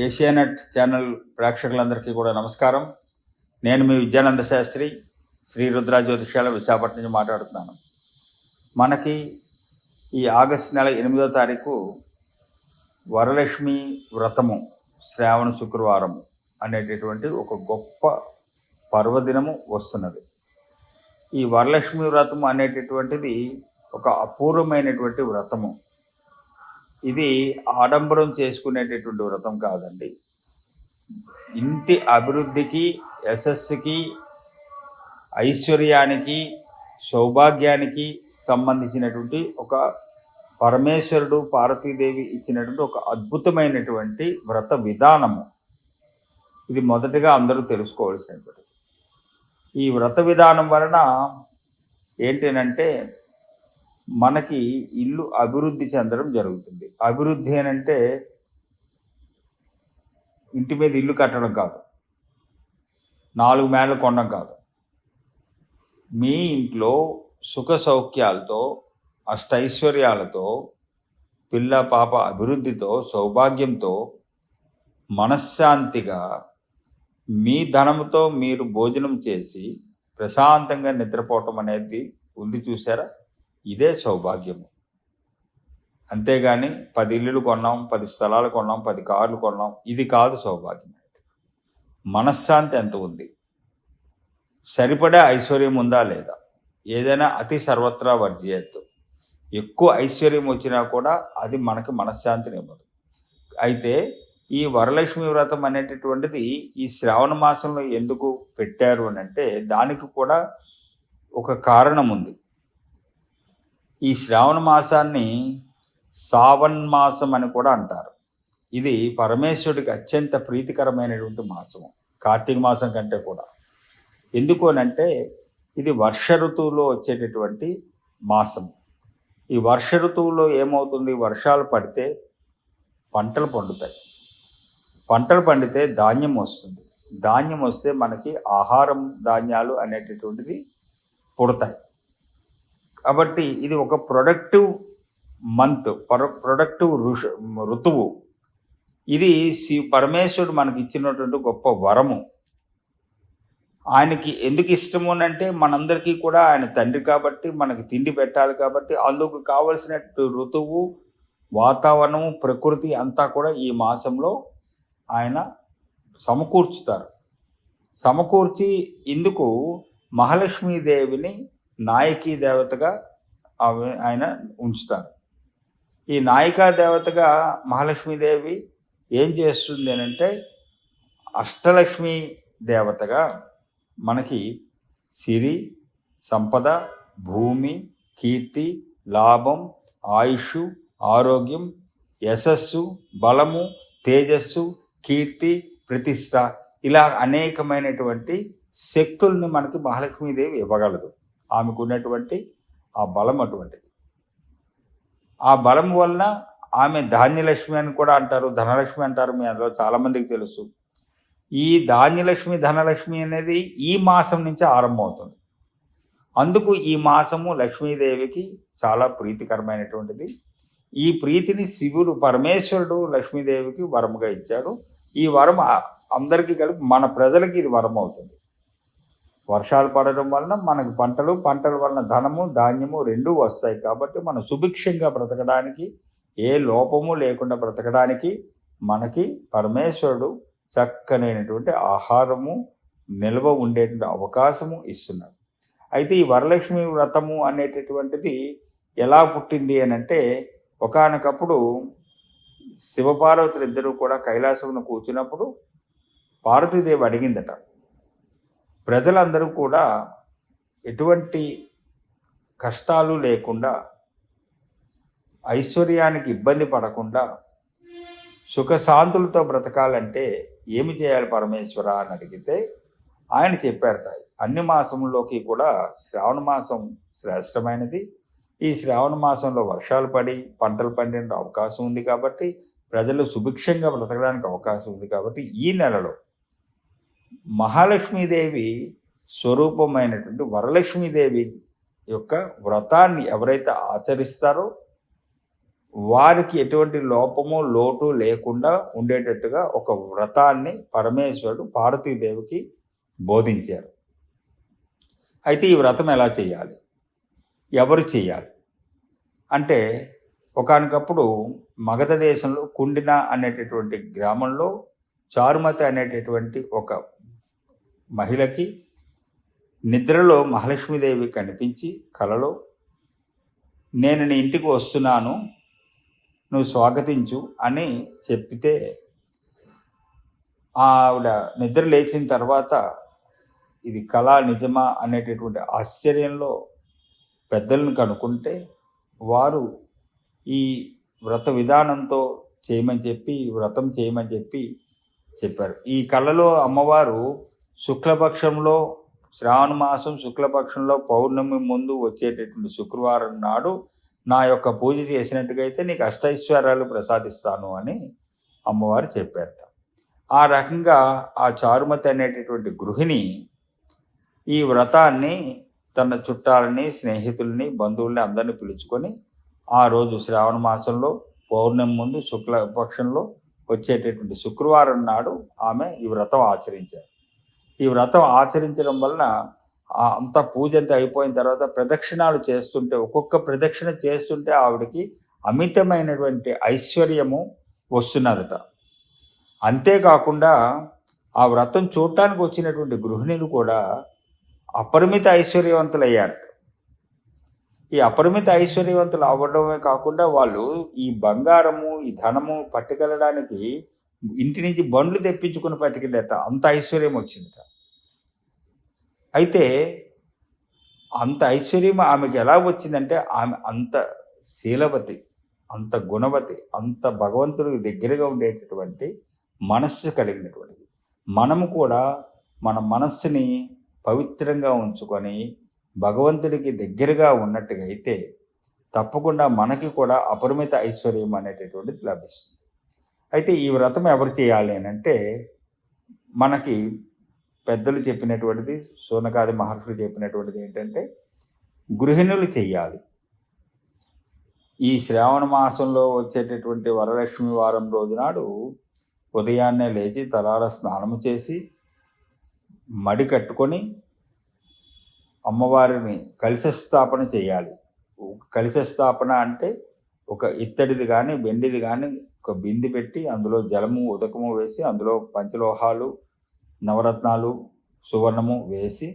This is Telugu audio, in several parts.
ఏషియానెట్ ఛానల్ ప్రేక్షకులందరికీ కూడా నమస్కారం. నేను మీ విద్యానంద శాస్త్రి శ్రీ రుద్రా జ్యోతిష్యాల విశాఖపట్నం నుంచి మాట్లాడుతున్నాను. మనకి ఈ ఆగస్టు నెల ఎనిమిదో తారీఖు వరలక్ష్మి వ్రతము శ్రావణ శుక్రవారం అనేటటువంటి ఒక గొప్ప పర్వదినము వస్తున్నది. ఈ వరలక్ష్మి వ్రతము అనేటటువంటిది ఒక అపూర్వమైనటువంటి వ్రతము. ఇది ఆడంబరం చేసుకునేటటువంటి వ్రతం కాదండి. ఇంటి అభివృద్ధికి యశస్సుకి ఐశ్వర్యానికి సౌభాగ్యానికి సంబంధించినటువంటి ఒక పరమేశ్వరుడు పార్వతీదేవి ఇచ్చినటువంటి ఒక అద్భుతమైనటువంటి వ్రత విధానము. ఇది మొదటగా అందరూ తెలుసుకోవాల్సినటువంటి ఈ వ్రత విధానం వలన ఏంటంటే మనకి ఇల్లు అభివృద్ధి చెందడం జరుగుతుంది. అభివృద్ధి అంటే ఇంటి మీద ఇల్లు కట్టడం కాదు. నాలుగు మేళ్ళు కొనడం కాదు. మీ ఇంట్లో సుఖ సౌఖ్యాలతో అష్టైశ్వర్యాలతో పిల్ల పాప అభివృద్ధితో సౌభాగ్యంతో మనశ్శాంతిగా మీ ధనంతో మీరు భోజనం చేసి ప్రశాంతంగా నిద్రపోవటం అనేది ఉంది చూసారా ఇదే సౌభాగ్యము అంతేగాని పది ఇల్లులు కొన్నాం పది స్థలాలు కొన్నాం పది కార్లు కొన్నాం ఇది కాదు సౌభాగ్యం. మనశ్శాంతి ఎంత ఉంది? సరిపడే ఐశ్వర్యం ఉందా లేదా? ఏదైనా అతి సర్వత్రా వర్జయత్తు. ఎక్కువ ఐశ్వర్యం వచ్చినా కూడా అది మనకి మనశ్శాంతిని ఇవ్వదు. అయితే ఈ వరలక్ష్మి వ్రతం అనేటటువంటిది ఈ శ్రావణ మాసంలో ఎందుకు పెట్టారు అని అంటే దానికి కూడా ఒక కారణం ఉంది. ఈ శ్రావణ మాసాన్ని సావన్ మాసం అని కూడా అంటారు. ఇది పరమేశ్వరుడికి అత్యంత ప్రీతికరమైనటువంటి మాసం కార్తీక మాసం కంటే కూడా. ఎందుకు అంటే ఇది వర్ష ఋతువులో వచ్చేటటువంటి మాసం ఈ వర్ష ఋతువులో ఏమవుతుంది? వర్షాలు పడితే పంటలు పండుతాయి. పంటలు పండితే ధాన్యం వస్తుంది. ధాన్యం వస్తే మనకి ఆహారం ధాన్యాలు అనేటటువంటిది పుడతాయి. కాబట్టి ఇది ఒక ప్రొడక్టివ్ మంత్ ప్రొడక్టివ్ ఋష ఋతువు. ఇది శివ పరమేశ్వరుడు మనకి ఇచ్చినటువంటి గొప్ప వరము. ఆయనకి ఎందుకు ఇష్టము అని అంటే మనందరికీ కూడా ఆయన తండ్రి కాబట్టి మనకి తిండి పెట్టాలి కాబట్టి అందుకు కావలసినట్టు ఋతువు వాతావరణము ప్రకృతి అంతా కూడా ఈ మాసంలో ఆయన సమకూర్చుతారు. సమకూర్చి ఇందుకు మహాలక్ష్మీదేవిని నాయకీ దేవతగా ఆయన ఉంచుతారు. ఈ నాయికా దేవతగా మహాలక్ష్మీదేవి ఏం చేస్తుంది అని అంటే అష్టలక్ష్మి దేవతగా మనకి సిరి సంపద భూమి కీర్తి లాభం ఆయుష్ ఆరోగ్యం యశస్సు బలము తేజస్సు కీర్తి ప్రతిష్ట ఇలా అనేకమైనటువంటి శక్తుల్ని మనకి మహాలక్ష్మీదేవి ఇవ్వగలదు. ఆమెకున్నటువంటి ఆ బలం అటువంటిది. ఆ బలం వలన ఆమె ధాన్యలక్ష్మి అని కూడా అంటారు ధనలక్ష్మి అంటారు మీ అందులో చాలామందికి తెలుసు. ఈ ధాన్యలక్ష్మి ధనలక్ష్మి అనేది ఈ మాసం నుంచి ఆరంభమవుతుంది. అందుకు ఈ మాసము లక్ష్మీదేవికి చాలా ప్రీతికరమైనటువంటిది. ఈ ప్రీతిని శివుడు పరమేశ్వరుడు లక్ష్మీదేవికి వరముగా ఇచ్చాడు ఈ వరం అందరికీ కలిపి మన ప్రజలకి ఇది వరం అవుతుంది వర్షాలు పడడం వలన మనకు పంటలు పంటల వలన ధనము ధాన్యము రెండూ వస్తాయి. కాబట్టి మనం సుభిక్షంగా బ్రతకడానికి ఏ లోపము లేకుండా బ్రతకడానికి మనకి పరమేశ్వరుడు చక్కనైనటువంటి ఆహారము నిల్వ ఉండేటువంటి అవకాశము ఇస్తున్నాడు. అయితే ఈ వరలక్ష్మి వ్రతము అనేటటువంటిది ఎలా పుట్టింది అని అంటే ఒకనకప్పుడు శివపార్వతులు ఇద్దరు కూడా కైలాసమును కూర్చున్నప్పుడు పార్వతీదేవి అడిగిందట ప్రజలందరూ కూడా ఎటువంటి కష్టాలు లేకుండా ఐశ్వర్యానికి ఇబ్బంది పడకుండా సుఖశాంతులతో బ్రతకాలంటే ఏమి చేయాలి పరమేశ్వర అని అడిగితే ఆయన చెప్పారట అన్ని మాసంలోకి కూడా శ్రావణ మాసం శ్రేష్టమైనది. ఈ శ్రావణ మాసంలో వర్షాలు పడి పంటలు పండే అవకాశం ఉంది కాబట్టి ప్రజలు సుభిక్షంగా బ్రతకడానికి అవకాశం ఉంది కాబట్టి ఈ నెలలో మహాలక్ష్మీదేవి స్వరూపమైనటువంటి వరలక్ష్మీదేవి యొక్క వ్రతాన్ని ఎవరైతే ఆచరిస్తారో వారికి ఎటువంటి లోపము లోటు లేకుండా ఉండేటట్టుగా ఒక వ్రతాన్ని పరమేశ్వరుడు పార్వతీదేవికి బోధించారు. అయితే ఈ వ్రతం ఎలా చేయాలి? ఎవరు చేయాలి? అంటే ఒకనకప్పుడు మగధ దేశంలో కుండిన అనేటటువంటి గ్రామంలో చారుమతి అనేటటువంటి ఒక మహిళకి నిద్రలో మహాలక్ష్మీదేవి కనిపించి కలలో నేను నీ ఇంటికి వస్తున్నాను నువ్వు స్వాగతించు అని చెప్పితే ఆవిడ నిద్ర లేచిన తర్వాత ఇది కళ నిజమా అనేటటువంటి ఆశ్చర్యంలో పెద్దలను కనుక్కుంటే వారు ఈ వ్రత విధానంతో చేయమని చెప్పి వ్రతం చేయమని చెప్పి చెప్పారు. ఈ కళలో అమ్మవారు శుక్లపక్షంలో శ్రావణ మాసం శుక్లపక్షంలో పౌర్ణమి ముందు వచ్చేటటువంటి శుక్రవారం నాడు నా యొక్క పూజ చేసినట్టుగా అయితే నీకు అష్టైశ్వర్యాలు ప్రసాదిస్తాను అని అమ్మవారు చెప్పారట. ఆ రకంగా ఆ చారుమతి అనేటటువంటి గృహిణి ఈ వ్రతాన్ని తన చుట్టాలని స్నేహితుల్ని బంధువుల్ని అందరిని పిలుచుకొని ఆ రోజు శ్రావణ మాసంలో పౌర్ణమి ముందు శుక్లపక్షంలో వచ్చేటటువంటి శుక్రవారం నాడు ఆమె ఈ వ్రతం ఆచరించారు. ఈ వ్రతం ఆచరించడం వలన అంత పూజ అంతా అయిపోయిన తర్వాత ప్రదక్షిణాలు చేస్తుంటే ఒక్కొక్క ప్రదక్షిణ చేస్తుంటే ఆవిడకి అమితమైనటువంటి ఐశ్వర్యము వస్తున్నదట. అంతేకాకుండా ఆ వ్రతం చూడటానికి వచ్చినటువంటి గృహిణులు కూడా అపరిమిత ఐశ్వర్యవంతులయ్యారు. ఈ అపరిమిత ఐశ్వర్యవంతులు అవ్వడమే కాకుండా వాళ్ళు ఈ బంగారము ఈ ధనము పట్టుకెళ్ళడానికి ఇంటి నుంచి బండ్లు తెప్పించుకుని పట్టుకెళ్ళట అంత ఐశ్వర్యం వచ్చిందట. అయితే అంత ఐశ్వర్యం ఆమెకి ఎలా వచ్చిందంటే ఆమె అంత శీలవతి అంత గుణవతి అంత భగవంతుడికి దగ్గరగా ఉండేటటువంటి మనస్సు కలిగినటువంటిది. మనము కూడా మన మనస్సుని పవిత్రంగా ఉంచుకొని భగవంతుడికి దగ్గరగా ఉన్నట్టుగా అయితే తప్పకుండా మనకి కూడా అపరిమిత ఐశ్వర్యం అనేటటువంటిది లభిస్తుంది. అయితే ఈ వ్రతం ఎవరు చేయాలి అని అంటే మనకి పెద్దలు చెప్పినటువంటిది సోనకాది మహర్షులు చెప్పినటువంటిది ఏంటంటే గృహిణులు చెయ్యాలి. ఈ శ్రావణ మాసంలో వచ్చేటటువంటి వరలక్ష్మి వారం రోజు నాడు ఉదయాన్నే లేచి తలార స్నానము చేసి మడి కట్టుకొని అమ్మవారిని కలశ స్థాపన చేయాలి కలశ స్థాపన అంటే ఒక ఇత్తడిది కానీ వెండిది కానీ ఒక బింది పెట్టి అందులో జలము ఉదకము వేసి అందులో పంచలోహాలు నవరత్నాలు సువర్ణము వేసి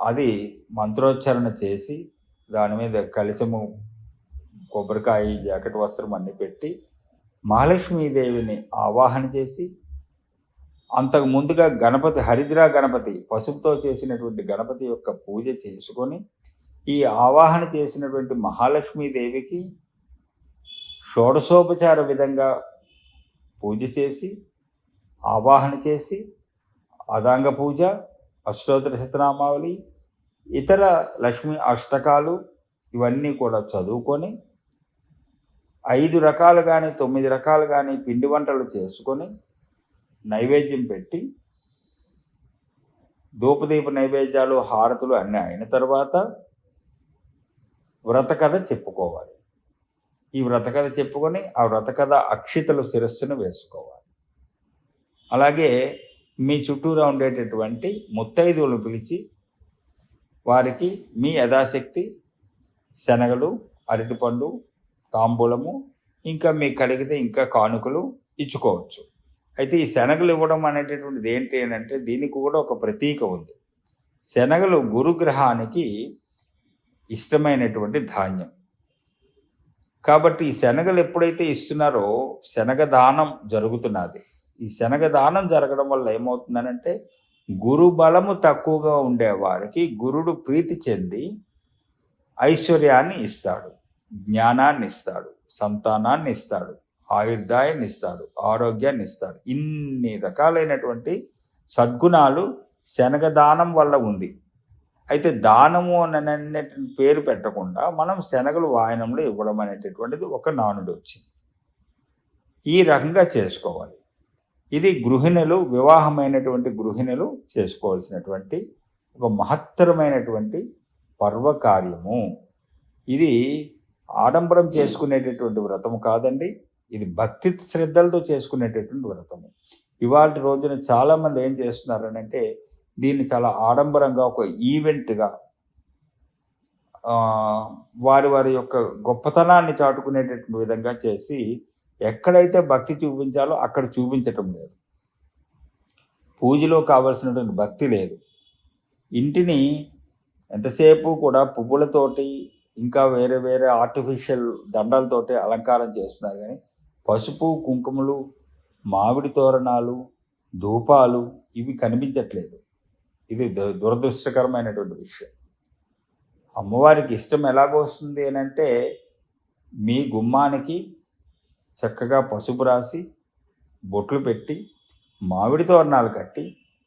అది మంత్రోచ్చారణ చేసి దాని మీద కలిసము కొబ్బరికాయ జాకెట్ వస్త్రం అన్ని పెట్టి మహాలక్ష్మీదేవిని ఆవాహన చేసి అంతకు ముందుగా గణపతి హరిద్రా గణపతి పసుపుతో చేసినటువంటి గణపతి యొక్క పూజ చేసుకొని ఈ ఆవాహన చేసినటువంటి మహాలక్ష్మీదేవికి షోడశోపచార విధంగా పూజ చేసి ఆవాహన చేసి అదాంగ పూజ అష్టోత్తర శతనామావళి ఇతర లక్ష్మి అష్టకాలు ఇవన్నీ కూడా చదువుకొని ఐదు రకాలు కానీ తొమ్మిది రకాలు కానీ పిండి వంటలు చేసుకొని నైవేద్యం పెట్టి ధూపదీప నైవేద్యాలు హారతులు అన్నీ అయిన తర్వాత వ్రతకథ చెప్పుకోవాలి. ఈ వ్రతకథ చెప్పుకొని ఆ వ్రతకథ అక్షితలు శిరస్సును వేసుకోవాలి. అలాగే మీ చుట్టూరా ఉండేటటువంటి ముత్తైదువులను పిలిచి వారికి మీ యథాశక్తి శనగలు అరటిపండు తాంబూలము ఇంకా మీకు కలిగితే ఇంకా కానుకలు ఇచ్చుకోవచ్చు. అయితే ఈ శనగలు ఇవ్వడం అనేటటువంటిది ఏంటి అని అంటే దీనికి కూడా ఒక ప్రతీక ఉంది. శనగలు గురుగ్రహానికి ఇష్టమైనటువంటి ధాన్యం. కాబట్టి ఈ శనగలు ఎప్పుడైతే ఇస్తున్నారో శనగ దానం జరుగుతున్నది. ఈ శనగ దానం జరగడం వల్ల ఏమవుతుందనంటే గురు బలము తక్కువగా ఉండే వారికి గురుడు ప్రీతి చెంది ఐశ్వర్యాన్ని ఇస్తాడు జ్ఞానాన్ని ఇస్తాడు సంతానాన్ని ఇస్తాడు ఆయుర్దాయాన్ని ఇస్తాడు ఆరోగ్యాన్ని ఇస్తాడు. ఇన్ని రకాలైనటువంటి సద్గుణాలు శనగ దానం వల్ల ఉంది. అయితే దానము అనే పేరు పెట్టకుండా మనం శనగలు వాయనంలో ఇవ్వడం అనేటటువంటిది ఒక నానుడు వచ్చింది ఈ రకంగా చేసుకోవాలి. ఇది గృహిణులు వివాహమైనటువంటి గృహిణులు చేసుకోవాల్సినటువంటి ఒక మహత్తరమైనటువంటి పర్వకార్యము. ఇది ఆడంబరం చేసుకునేటటువంటి వ్రతము కాదండి. ఇది భక్తి శ్రద్ధలతో చేసుకునేటటువంటి వ్రతము. ఇవాళ రోజున చాలామంది ఏం చేస్తున్నారనంటే దీన్ని చాలా ఆడంబరంగా ఒక ఈవెంట్గా వారి వారి యొక్క గొప్పతనాన్ని చాటుకునేటటువంటి విధంగా చేసి ఎక్కడైతే భక్తి చూపించాలో అక్కడ చూపించటం లేదు. పూజలో కావలసినటువంటి భక్తి లేదు. ఇంటిని ఎంతసేపు కూడా పువ్వులతోటి ఇంకా వేరే వేరే ఆర్టిఫిషియల్ దండలతోటి అలంకారం చేస్తున్నారు కానీ పసుపు కుంకుమలు మామిడి తోరణాలు ధూపాలు ఇవి కనిపించట్లేదు. ఇది దు- దురదృష్టకరమైనటువంటి విషయం. అమ్మవారికి ఇష్టం ఎలాగొస్తుంది అని అంటే మీ గుమ్మానికి చక్కగా పసుపు రాసి బొట్లు పెట్టి మామిడి తోరణాలు కట్టి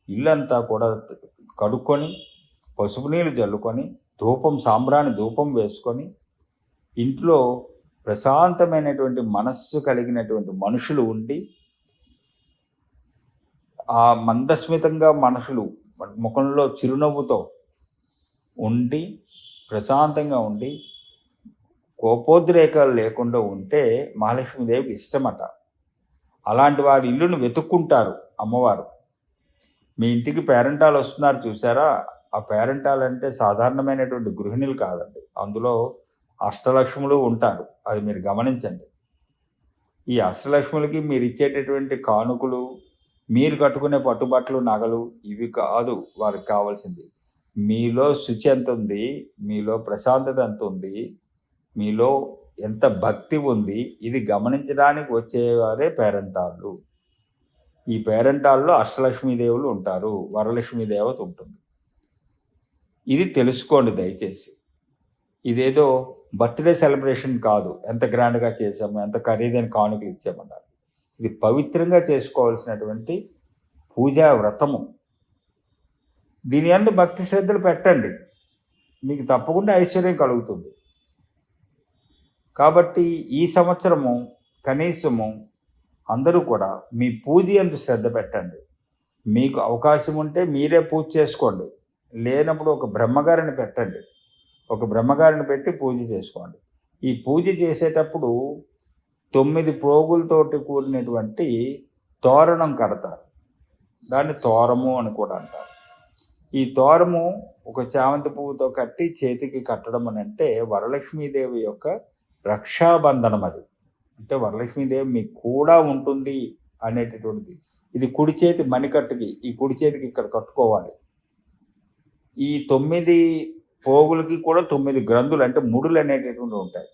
ఇల్లంతా కూడా కడుక్కొని పసుపు నీళ్ళు జల్లుకొని ధూపం సాంబ్రాణి ధూపం వేసుకొని ఇంట్లో ప్రశాంతమైనటువంటి మనస్సు కలిగినటువంటి మనుషులు ఉండి ఆ మందస్మితంగా మనుషులు ముఖంలో చిరునవ్వుతో ఉండి ప్రశాంతంగా ఉండి కోపోద్రేకాలు లేకుండా ఉంటే మహాలక్ష్మీదేవికి ఇష్టమట. అలాంటి వారి ఇల్లును వెతుక్కుంటారు అమ్మవారు. మీ ఇంటికి పేరెంటాలు వస్తున్నారు చూసారా ఆ పేరెంటాలు అంటే సాధారణమైనటువంటి గృహిణులు కాదండి. అందులో అష్టలక్ష్ములు ఉంటారు. అది మీరు గమనించండి. ఈ అష్టలక్ష్ములకి మీరు ఇచ్చేటటువంటి కానుకలు మీరు కట్టుకునే పట్టుబట్టలు నగలు ఇవి కాదు వారికి కావాల్సింది. మీలో శుచి ఎంత ఉంది? మీలో ప్రశాంతత ఎంత ఉంది? మీలో ఎంత భక్తి ఉంది ఇది గమనించడానికి వచ్చేవారే పేరంటాళ్ళు. ఈ పేరెంటాల్లో అష్టలక్ష్మీదేవులు ఉంటారు వరలక్ష్మీ దేవత ఉంటుంది. ఇది తెలుసుకోండి దయచేసి. ఇదేదో బర్త్డే సెలబ్రేషన్ కాదు ఎంత గ్రాండ్గా చేసాము ఎంత ఖరీదైన కానుకలు ఇచ్చామన్నారు. ఇది పవిత్రంగా చేసుకోవాల్సినటువంటి పూజా వ్రతము. దీని అందు భక్తి శ్రద్ధలు పెట్టండి. మీకు తప్పకుండా ఐశ్వర్యం కలుగుతుంది. కాబట్టి ఈ సంవత్సరము కనీసము అందరూ కూడా మీ పూజ ఎందు శ్రద్ధ పెట్టండి. మీకు అవకాశం ఉంటే మీరే పూజ చేసుకోండి. లేనప్పుడు ఒక బ్రహ్మగారిని పెట్టండి. ఒక బ్రహ్మగారిని పెట్టి పూజ చేసుకోండి. ఈ పూజ చేసేటప్పుడు తొమ్మిది ప్రోగులతోటి కూడినటువంటి తోరణం కడతారు. దాన్ని తోరము అని కూడా అంటారు. ఈ తోరము ఒక చామంతి పువ్వుతో కట్టి చేతికి కట్టడం అని అంటే వరలక్ష్మీదేవి యొక్క రక్షాబంధనం అది. అంటే వరలక్ష్మీదేవి మీకు కూడా ఉంటుంది అనేటటువంటిది. ఇది కుడి చేతి మణికట్టుకి ఈ కుడి చేతికి ఇక్కడ కట్టుకోవాలి. ఈ తొమ్మిది పోగులకి కూడా తొమ్మిది గ్రంథులు అంటే ముడులు అనేటటువంటివి ఉంటాయి.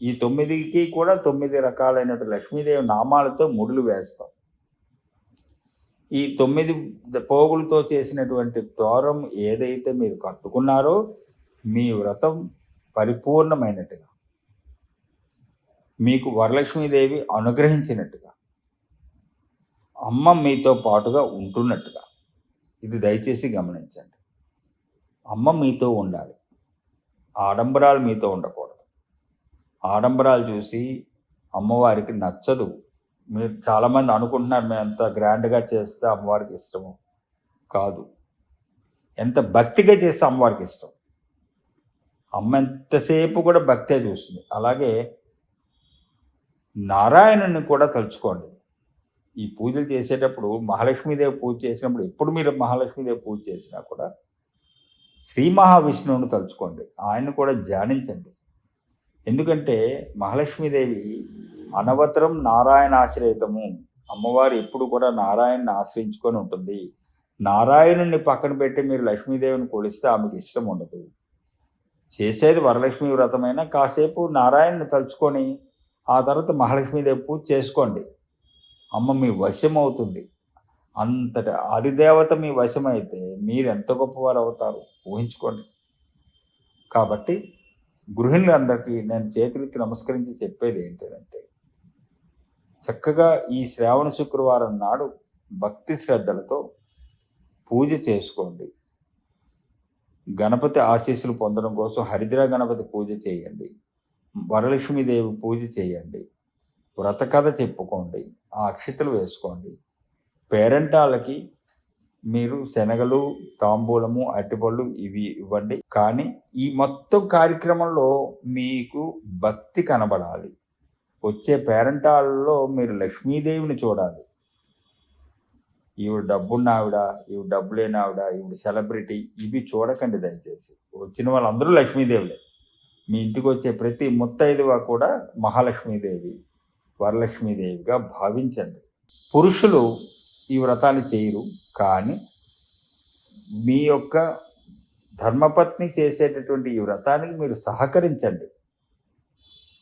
ఈ తొమ్మిదికి కూడా తొమ్మిది రకాలైనటువంటి లక్ష్మీదేవి నామాలతో ముడులు వేస్తాం. ఈ తొమ్మిది పోగులతో చేసినటువంటి తోరం ఏదైతే మీరు కట్టుకున్నారో మీ వ్రతం పరిపూర్ణమైనట్టుగా. మీకు వరలక్ష్మీదేవి అనుగ్రహించినట్టుగా అమ్మ మీతో పాటుగా ఉంటున్నట్టుగా ఇది దయచేసి గమనించండి. అమ్మ మీతో ఉండాలి. ఆడంబరాలు మీతో ఉండకూడదు. ఆడంబరాలు చూసి అమ్మవారికి నచ్చదు. మీరు చాలామంది అనుకుంటున్నారు మేము ఎంత గ్రాండ్గా చేస్తే అమ్మవారికి ఇష్టము. కాదు. ఎంత భక్తిగా చేస్తే అమ్మవారికి ఇష్టం. అమ్మ ఎంతసేపు కూడా భక్తే చూస్తుంది. అలాగే నారాయణుని కూడా తలుచుకోండి. ఈ పూజలు చేసేటప్పుడు మహాలక్ష్మీదేవి పూజ చేసినప్పుడు ఎప్పుడు మీరు మహాలక్ష్మీదేవి పూజ చేసినా కూడా శ్రీ మహావిష్ణువుని తలుచుకోండి. ఆయన కూడా ధ్యానించండి. ఎందుకంటే మహాలక్ష్మీదేవి అనవతరం నారాయణ ఆశ్రయితము. అమ్మవారు ఎప్పుడు కూడా నారాయణని ఆశ్రయించుకొని ఉంటుంది. నారాయణుని పక్కన పెట్టి మీరు లక్ష్మీదేవిని కొలిస్తే ఆమెకి ఇష్టం ఉండదు. చేసేది వరలక్ష్మి వ్రతమైనా కాసేపు నారాయణని తలుచుకొని ఆ తర్వాత మహాలక్ష్మీదేవి పూజ చేసుకోండి. అమ్మ మీ వశం అవుతుంది. అంతటి ఆదిదేవత మీ వశమైతే మీరు ఎంత గొప్పవారు అవుతారు? ఊహించుకోండి. కాబట్టి గృహిణులందరికీ నేను చేతులెత్తి నమస్కరించి చెప్పేది ఏంటంటే చక్కగా ఈ శ్రావణ శుక్రవారం నాడు భక్తి శ్రద్ధలతో పూజ చేసుకోండి. గణపతి ఆశీస్సులు పొందడం కోసం హరిద్ర గణపతి పూజ చేయండి. వరలక్ష్మీదేవి పూజ చేయండి. వ్రత కథ చెప్పుకోండి. ఆ అక్షతలు వేసుకోండి. పేరెంటాలకి మీరు శనగలు తాంబూలము అరటిపళ్ళు ఇవి ఇవ్వండి. కానీ ఈ మొత్తం కార్యక్రమంలో మీకు భక్తి కనబడాలి. వచ్చే పేరెంటాల్లో మీరు లక్ష్మీదేవిని చూడాలి. ఈవిడ డబ్బున్న ఆవిడ ఈవిడ డబ్బు లేని ఆవిడ ఈవిడ సెలబ్రిటీ ఇవి చూడకండి దయచేసి. వచ్చిన వాళ్ళందరూ లక్ష్మీదేవులే. మీ ఇంటికి వచ్చే ప్రతి ముత్తైదువ కూడా మహాలక్ష్మీదేవి వరలక్ష్మీదేవిగా భావించండి. పురుషులు ఈ వ్రతాన్ని చేయరు కానీ మీ యొక్క ధర్మపత్ని చేసేటటువంటి ఈ వ్రతానికి మీరు సహకరించండి.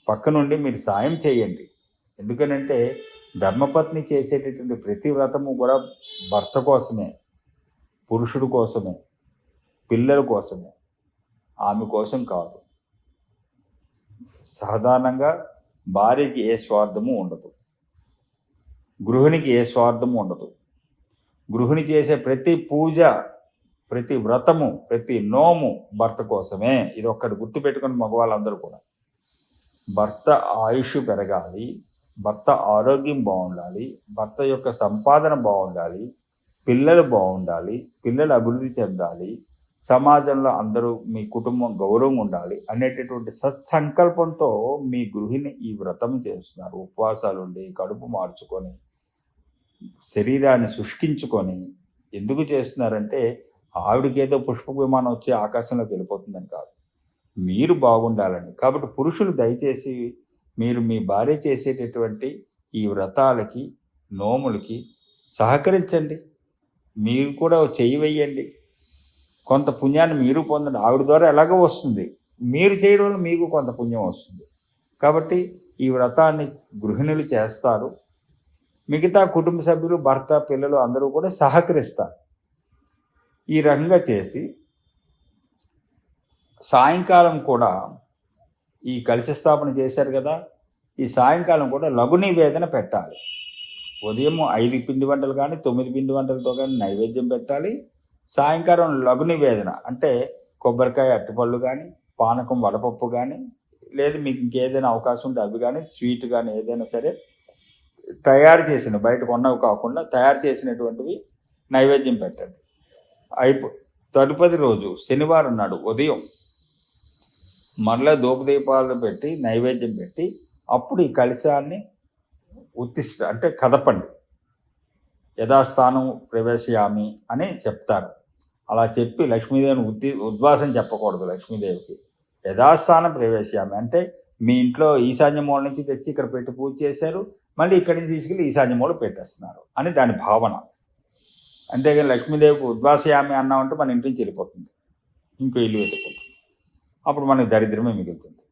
పక్క నుండి మీరు సాయం చేయండి. ఎందుకనంటే ధర్మపత్ని చేసేటటువంటి ప్రతి వ్రతము కూడా భర్త కోసమే పురుషుడు కోసమే పిల్లల కోసమే ఆమె కోసం కాదు. సాధారణంగా భార్యకి ఏ స్వార్థము ఉండదు. గృహిణికి ఏ స్వార్థము ఉండదు. గృహిణి చేసే ప్రతి పూజ ప్రతి వ్రతము ప్రతి నోము భర్త కోసమే. ఇది ఒక్కటి గుర్తుపెట్టుకుని మగవాళ్ళందరూ కూడా. భర్త ఆయుష్ పెరగాలి భర్త ఆరోగ్యం బాగుండాలి భర్త యొక్క సంపాదన బాగుండాలి పిల్లలు బాగుండాలి పిల్లలు అభివృద్ధి చెందాలి సమాజంలో అందరూ మీ కుటుంబం గౌరవం ఉండాలి అనేటటువంటి సత్సంకల్పంతో మీ గృహిణి ఈ వ్రతం చేస్తున్నారు. ఉపవాసాలు ఉండి కడుపు మార్చుకొని శరీరాన్ని శుష్కించుకొని ఎందుకు చేస్తున్నారంటే ఆవిడకేదో పుష్ప విమానం వచ్చి ఆకాశంలోకి వెళ్ళిపోతుందని కాదు. మీరు బాగుండాలని. కాబట్టి పురుషులు దయచేసి మీరు మీ భార్య చేసేటటువంటి ఈ వ్రతాలకి నోములకి సహకరించండి. మీరు కూడా చెయ్యి వెయ్యండి కొంత పుణ్యాన్ని మీరు పొందండి. ఆవిడ ద్వారా ఎలాగో వస్తుంది. మీరు చేయడం వల్ల మీకు కొంత పుణ్యం వస్తుంది. కాబట్టి ఈ వ్రతాన్ని గృహిణులు చేస్తారు. మిగతా కుటుంబ సభ్యులు భర్త పిల్లలు అందరూ కూడా సహకరిస్తారు. ఈ రకంగా చేసి సాయంకాలం కూడా ఈ కలిసి స్థాపన చేశారు కదా ఈ సాయంకాలం కూడా లఘు నివేదన పెట్టాలి. ఉదయం ఐదు పిండి వంటలు కానీ తొమ్మిది పిండి వంటలతో కానీ నైవేద్యం పెట్టాలి. సాయంకాలం లఘు నివేదన అంటే కొబ్బరికాయ అట్టిపళ్ళు కానీ పానకం వడపప్పు కానీ లేదు మీకు ఇంకేదైనా అవకాశం ఉంటే అవి కానీ స్వీట్ కానీ ఏదైనా సరే తయారు చేసిన బయట కొన్నవి కాకుండా తయారు చేసినటువంటివి నైవేద్యం పెట్టండి. అయిపో తదుపరి రోజు శనివారం నాడు ఉదయం మరలా ధూపదీపాలు పెట్టి నైవేద్యం పెట్టి అప్పుడు ఈ కలశాన్ని ఉత్తిష్ట అంటే కదపండి. యథాస్థానం ప్రవేశయామి అని చెప్తారు. అలా చెప్పి లక్ష్మీదేవిని ఉద్ది ఉద్వాసం చెప్పకూడదు లక్ష్మీదేవికి. యథాస్థానం ప్రవేశయామి అంటే మీ ఇంట్లో ఈశాన్య మూల నుంచి తెచ్చి ఇక్కడ పెట్టి పూజ చేశారు మళ్ళీ ఇక్కడి నుంచి తీసుకెళ్ళి ఈశాన్య మూల పెట్టేస్తున్నారు అని దాని భావన. అంతేగాని లక్ష్మీదేవికి ఉద్వాసయామి అన్నామంటే మన ఇంటి నుంచి వెళ్ళిపోతుంది. ఇంకో ఇల్లు వెతుకుంటుంది అప్పుడు మనకి దరిద్రమే మిగులుతుంది.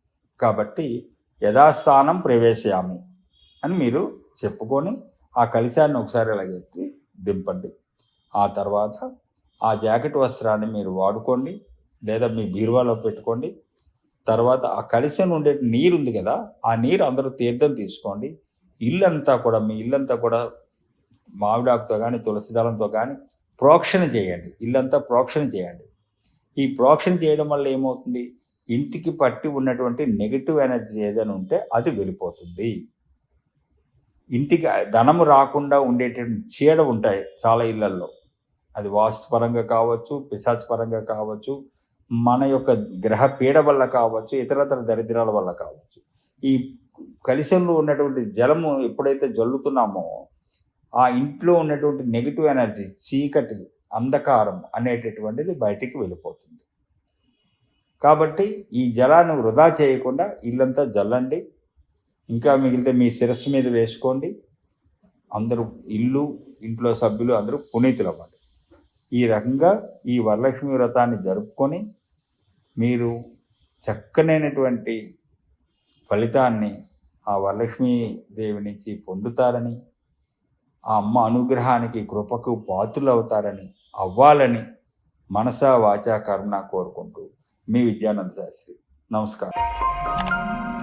కాబట్టి యథాస్థానం ప్రవేశయామి అని మీరు చెప్పుకొని ఆ కలిశాన్ని ఒకసారి ఎలాగెత్తి దింపండి. ఆ తర్వాత ఆ జాకెట్ వస్త్రాన్ని మీరు వాడుకోండి లేదా మీ బీరువాలో పెట్టుకోండి. తర్వాత ఆ కలిసి ఉండే నీరు ఉంది కదా ఆ నీరు అందరూ తీర్థం తీసుకోండి. ఇల్లంతా కూడా మీ ఇల్లంతా కూడా మామిడాకుతో కానీ తులసిదళంతో కానీ ప్రోక్షణ చేయండి. ఇల్లంతా ప్రోక్షణ చేయండి. ఈ ప్రోక్షణ చేయడం వల్ల ఏమవుతుంది? ఇంటికి పట్టి ఉన్నటువంటి నెగిటివ్ ఎనర్జీ ఏదైనా ఉంటే అది వెళ్ళిపోతుంది. ఇంటికి ధనము రాకుండా ఉండేటువంటి చీడ ఉంటాయి చాలా ఇళ్ళల్లో. అది వాస్తుపరంగా కావచ్చు పిశాచపరంగా కావచ్చు మన యొక్క గ్రహ పీడ వల్ల కావచ్చు ఇతరతర దరిద్రాల వల్ల కావచ్చు. ఈ కలిశంలో ఉన్నటువంటి జలము ఎప్పుడైతే జల్లుతున్నామో ఆ ఇంట్లో ఉన్నటువంటి నెగిటివ్ ఎనర్జీ చీకటి అంధకారం అనేటటువంటిది బయటికి వెళ్ళిపోతుంది. కాబట్టి ఈ జలాన్ని వృధా చేయకుండా ఇల్లంతా జల్లండి. ఇంకా మిగిలితే మీ శిరస్సు మీద వేసుకోండి. అందరూ ఇల్లు ఇంట్లో సభ్యులు అందరూ పునీతులు అవ్వండి ఈ రకంగా ఈ వరలక్ష్మి వ్రతాన్ని జరుపుకొని మీరు చక్కనైనటువంటి ఫలితాన్ని ఆ వరలక్ష్మీ దేవి నుంచి పొందుతారని ఆ అమ్మ అనుగ్రహానికి కృపకు పాత్రులు అవుతారని అవ్వాలని మనసా వాచా కర్మ కోరుకుంటూ మీ విద్యానంద శాస్త్రి. నమస్కారం.